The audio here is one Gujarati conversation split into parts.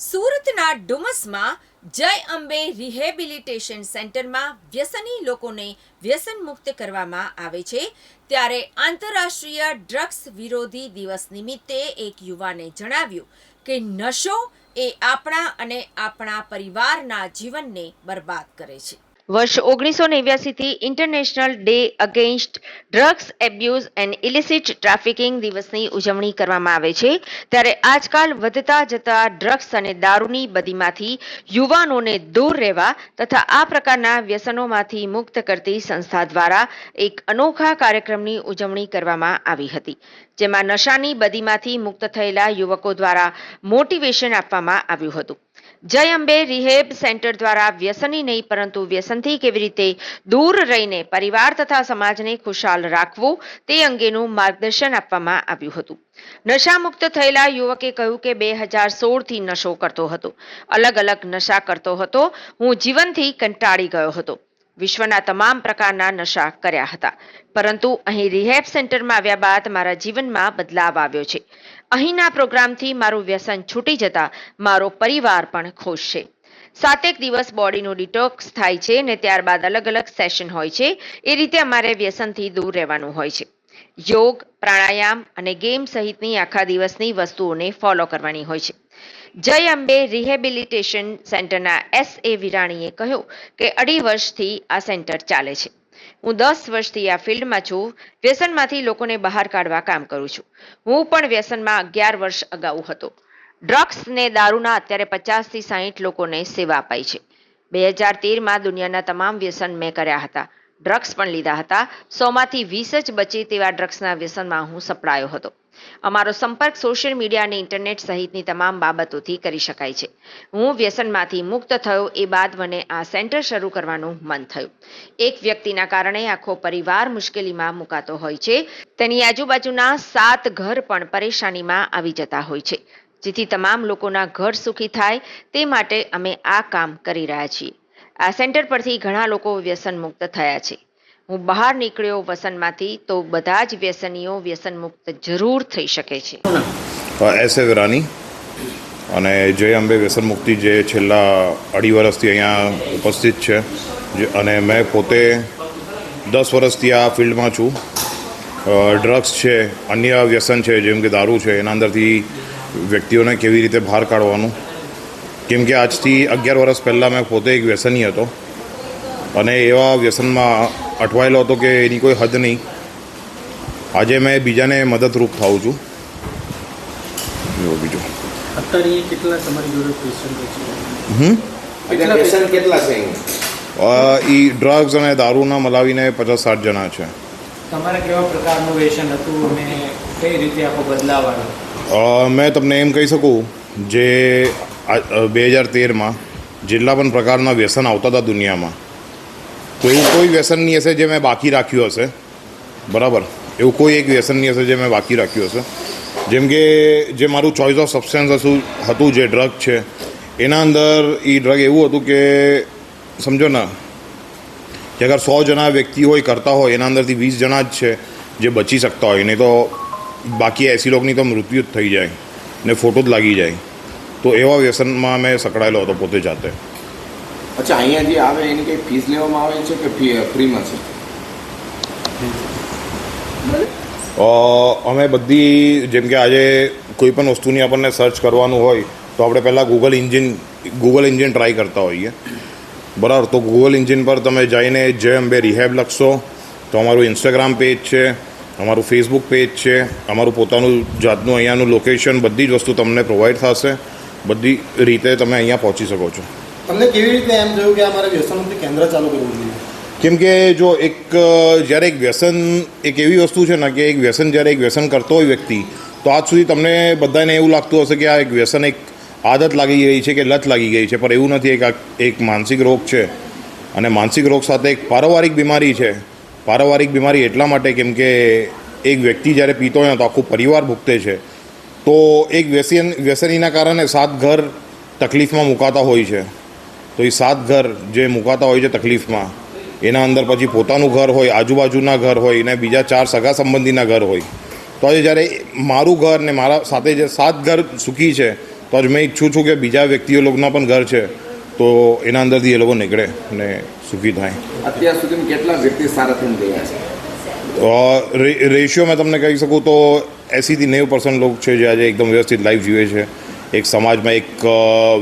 સુરતના ડુમસમાં જય અંબે રિહેબિલિટેશન સેન્ટરમાં વ્યસની લોકોને વ્યસન મુક્ત કરવામાં આવે છે. ત્યારે આંતરરાષ્ટ્રીય ડ્રગ્સ વિરોધી દિવસ નિમિત્તે એક યુવાને જણાવ્યું કે નશો એ આપણા અને આપણા પરિવારના જીવનને બરબાદ કરે છે. વર્ષ ઓગણીસો નેવ્યાસીથી international day against drugs abuse and illicit trafficking દિવસની ઉજવણી કરવામાં આવે છે. ત્યારે આજકાલ વધતા જતા ડ્રગ્સ અને દારૂની બદીમાંથી યુવાનોને દૂર રહેવા તથા આ પ્રકારના વ્યસનોમાંથી મુક્ત કરતી સંસ્થા દ્વારા એક અનોખા કાર્યક્રમની ઉજવણી કરવામાં આવી હતી, જેમાં નશાની બદીમાંથી મુક્ત થયેલા યુવકો દ્વારા મોટિવેશન આપવામાં આવ્યું હતું. જય અંબે રિહેબ સેન્ટર દ્વારા વ્યસની નહીં, પરંતુ વ્યસનથી કેવી રીતે દૂર રહીને પરિવાર તથા સમાજને ખુશાલ રાખવું તે અંગેનું માર્ગદર્શન આપવામાં આવ્યું હતું. નશામુક્ત થયેલા યુવકે કહ્યું કે બે હજાર સોળથી નશો કરતો હતો. અલગ અલગ નશા કરતો હતો. હું જીવનથી કંટાળી ગયો હતો. વિશ્વના તમામ પ્રકારના નશા કર્યા હતા. પરંતુ અહીં રિહેબ સેન્ટરમાં આવ્યા બાદ મારા જીવનમાં બદલાવ આવ્યો છે. અહીંના પ્રોગ્રામથી મારું વ્યસન છૂટી જતા મારો પરિવાર પણ ખુશ છે. સાતેક દિવસ બોડીનું ડિટોક્સ થાય છે ને ત્યારબાદ અલગ અલગ સેશન હોય છે. એ રીતે અમારે વ્યસનથી દૂર રહેવાનું હોય છે. યોગ, પ્રાણાયામ અને ગેમ સહિતની આખા દિવસની વસ્તુઓને ફોલો કરવાની હોય છે. જય અંબે રિહેબિલિટેશન સેન્ટરના એસ એ વિરાણીએ કહ્યું કે અઢી વર્ષથી આ સેન્ટર ચાલે છે. હું દસ વર્ષથી આ ફિલ્ડમાં છું, વ્યસનમાંથી લોકોને બહાર કાઢવા કામ કરું છું. હું પણ વ્યસનમાં અગિયાર વર્ષ અગાઉ હતો. ડ્રગ્સ ને દારૂના અત્યારે પચાસથી સાહીઠ લોકોને સેવા અપાઈ છે. બે હજાર તેરમાં દુનિયાના તમામ વ્યસન મેં કર્યા હતા. ડ્રગ્સ પણ લીધા હતા. સોમાંથી વીસ જ બચે તેવા ડ્રગ્સના વ્યસનમાં હું સપડાયો હતો. અમારો સંપર્ક સોશિયલ મીડિયા અને ઇન્ટરનેટ સહિતની તમામ બાબતોથી કરી શકાય છે. હું વ્યસનમાંથી મુક્ત થયો એ બાદ મને આ સેન્ટર શરૂ કરવાનું મન થયું. એક વ્યક્તિના કારણે આખો પરિવાર મુશ્કેલીમાં મુકાતો હોય છે. તેની આજુબાજુના સાત ઘર પણ પરેશાનીમાં આવી જતા હોય છે. જેથી તમામ લોકોના ઘર સુખી થાય તે માટે અમે આ કામ કરી રહ્યા છીએ. આ સેન્ટર પરથી ઘણા લોકો વ્યસન મુક્ત થયા છે. હું બહાર નીકળ્યો વ્યસનમાંથી તો બધા જ વ્યસનીઓ વ્યસન મુક્ત જરૂર થઈ શકે છે. એસ એ વિરાની અને જય અંબે વ્યસન મુક્તિ જે છેલ્લા અઢી વર્ષથી અહીંયા ઉપસ્થિત છે. અને મેં પોતે દસ વર્ષથી આ ફિલ્ડમાં છું. ડ્રગ્સ છે, અન્ય વ્યસન છે, જેમ કે દારૂ છે, એના અંદરથી વ્યક્તિઓને કેવી રીતે બહાર કાઢવાનું. કેમ કે આજથી અગિયાર વર્ષ પહેલાં મેં પોતે એક વ્યસની હતો. અને એવા વ્યસનમાં અટવાયેલો હતો કે એની કોઈ હદ નહીં. આજે મેં બીજાને મદદરૂપ થાઉં છું. જો બીજું. અત્યારે અહીંયા કેટલા તમારી જોડે પેશન્ટો છે? હમ? કેટલા પેશન્ટ કેટલા છે? અહીંયા? એ ડ્રગ્સ અને દારૂના મલાવીને પચાસ સાઠ જણા છે. તમારે કેવા પ્રકારનું વેસન હતું અને કઈ રીતે આખો બદલાવ આવ્યો? મેં તમને એમ કહી શકું જે બે હજાર તેરમાં જેટલા પણ પ્રકારના વ્યસન આવતા હતા દુનિયામાં તો એવું કોઈ વ્યસન નહીં હશે જે મેં બાકી રાખ્યું હશે? બરાબર. એવું કોઈ એક વ્યસન નહીં હશે જે મેં બાકી રાખ્યું હશે? જેમ કે, જે મારું ચોઇસ ઓફ સબસ્ટન્સ હતું હતું જે ડ્રગ છે, એના અંદર એ ડ્રગ એવું હતું કે, સમજો ને, કે અગર સો જણા વ્યક્તિ હોય, કરતા હોય, એના અંદરથી વીસ જણા જ છે, જે બચી શકતા હોય, નહીં તો બાકી એસી લોકોની તો મૃત્યુ જ થઈ જાય, ને ફોટો જ લાગી જાય. તો એવા વ્યસનમાં મેં સકળાયેલો હતો પોતે જાતે. અચ્છા, અહીંયા જે આવે એની કંઈ ફીસ લેવામાં આવે છે કે ફ્રીમાં છે? અમે બધી, જેમ કે આજે કોઈ પણ વસ્તુની આપણને સર્ચ કરવાનું હોય, તો આપણે પહેલાં Google engine Google engine try કરતા હોઈએ. બરાબર, તો ગૂગલ ઇન્જિન પર તમે જઈને જે અંબે રિહેબ લખશો, તો અમારું ઇન્સ્ટાગ્રામ પેજ છે, અમારું ફેસબુક પેજ છે, અમારું પોતાનું જાતનું અહીંયાનું લોકેશન બધી જ વસ્તુ તમને પ્રોવાઈડ થશે. બધી રીતે તમે અહીંયા પહોંચી શકો છો. તમને કેવી રીતે એમ થયું કે અમારે વ્યસનમુક્તિ કેન્દ્ર ચાલુ કરવું જોઈએ? કેમ કે જો એક જ્યારે એક વ્યસન એક એવી વસ્તુ છે ને કે એક વ્યસન જ્યારે એક વ્યસન કરતો હોય વ્યક્તિ, તો આજ સુધી તમને બધાને એવું લાગતું હશે કે આ એક વ્યસન એક આદત લાગી ગઈ છે કે લત લાગી ગઈ છે, પણ એવું નથી. એક એક માનસિક રોગ છે. અને માનસિક રોગ સાથે એક પારિવારિક બીમારી છે. પારિવારિક બીમારી એટલા માટે કેમ કે એક વ્યક્તિ જ્યારે પીતો હોય તો આખું પરિવાર ભૂગતે છે. તો એક વ્યસન, વ્યસનીના કારણે સાત ઘર તકલીફમાં મુકાતા હોય છે. તો એ સાત ઘર જે મુકાતા હોય છે તકલીફમાં એના અંદર પછી પોતાનું ઘર હોય આજુબાજુના ઘર હોય અને બીજા ચાર સગા સંબંધીના ઘર હોય. તો આજે જ્યારે મારું ઘર ને મારા સાથે જે સાત ઘર સુખી છે તો આજે મેં ઈચ્છું છું કે બીજા વ્યક્તિઓ લોકોના પણ ઘર છે તો એના અંદરથી એ લોકો નીકળે અને સુખી થાય. અત્યાર સુધી કેટલા વ્યક્તિ સારા થઈને ગયા છે? રેશિયો મેં તમને કહી શકું તો એંસીથી નેવું પર્સન્ટ લોકો છે જે આજે એકદમ વ્યવસ્થિત લાઈફ જીવે છે. એક સમાજમાં એક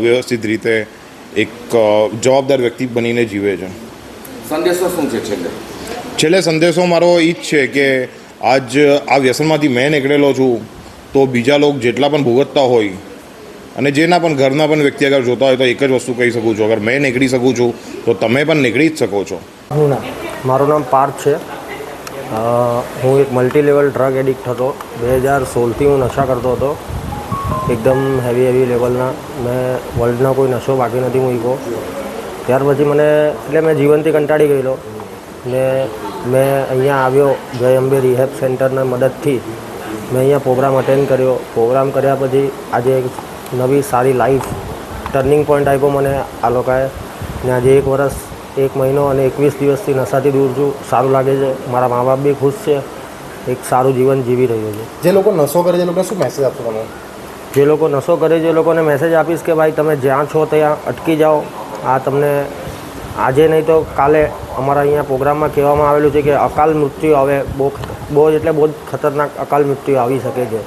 વ્યવસ્થિત રીતે એક જવાબદાર વ્યક્તિ બનીને જીવે છે. સંદેશો શું છે છેલ્લે? છેલ્લે સંદેશો મારો એ જ છે કે આજ આ વ્યસનમાંથી મેં નીકળેલો છું તો બીજા લોકો જેટલા પણ ભોગવતા હોય અને જેના પણ ઘરના પણ વ્યક્તિ અગર જોતા હોય તો એક જ વસ્તુ કહી શકું છું અગર મેં નીકળી શકું છું તો તમે પણ નીકળી જ શકો છો. હું ના મારું નામ પાર્થ છે. હું એક મલ્ટી લેવલ ડ્રગ એડિક્ટ હતો. બે હજાર સોળથી હું નશા કરતો હતો. એકદમ હેવી હેવી લેવલના મેં વર્લ્ડનો કોઈ નશો બાકી નથી મૂક્યો. ત્યાર પછી મને, એટલે મેં જીવનથી કંટાળી ગયેલો. ને મેં અહીંયા આવ્યો, જય અંબે રિહેબ સેન્ટરના મદદથી. મેં અહીંયા પ્રોગ્રામ અટેન્ડ કર્યો. પ્રોગ્રામ કર્યા પછી આજે એક નવી સારી લાઈફ ટર્નિંગ પોઈન્ટ આપ્યો મને આ લોકોએ. ને આજે એક વર્ષ એક મહિનો અને એકવીસ દિવસથી નશાથી દૂર છું. સારું લાગે છે. મારા મા બાપ બી ખુશ છે. એક સારું જીવન જીવી રહ્યું છે. જે લોકો નશો કરે છે એ લોકોને શું મેસેજ આપશો તમે? જે લોકો નશો કરે છે એ લોકોને મેસેજ આપીશ કે ભાઈ તમે જ્યાં છો ત્યાં અટકી જાઓ. આ તમને આજે નહીં તો કાલે અમારા અહીંયા પ્રોગ્રામમાં કહેવામાં આવેલું છે કે અકાલ મૃત્યુ આવે બહુ બહુ જ એટલે બહુ જ ખતરનાક અકાલ મૃત્યુ આવી શકે છે.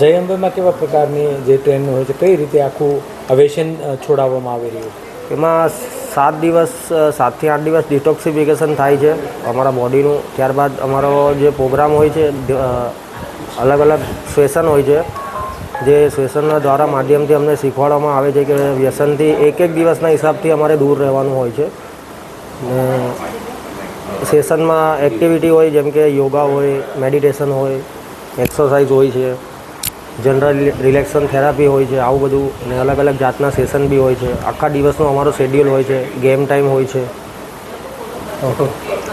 જય અંબેમાં કેવા પ્રકારની જે ટ્રેન હોય છે કઈ રીતે આખું અવેશન છોડાવવામાં આવી રહ્યું? છે એમાં સાત દિવસ સાતથી આઠ દિવસ ડિટોક્સિફિકેશન થાય છે. અમારા બોડીનું ત્યારબાદ અમારો જે પ્રોગ્રામ હોય છે અલગ અલગ સેશન હોય છે. જે સેશનના દ્વારા માધ્યમથી અમને શીખવાડવામાં આવે છે કે વ્યસનથી એક એક દિવસના હિસાબથી અમારે દૂર રહેવાનું હોય છે. ને સેશનમાં એક્ટિવિટી હોય, જેમ કે યોગા હોય મેડિટેશન હોય એક્સરસાઇઝ હોય છે. જનરલ રિલેક્શન થેરાપી હોય છે, આવું બધું. ને અલગ અલગ જાતના સેશન બી હોય છે. આખા દિવસનો અમારો શેડ્યુલ હોય છે ગેમ ટાઈમ હોય છે.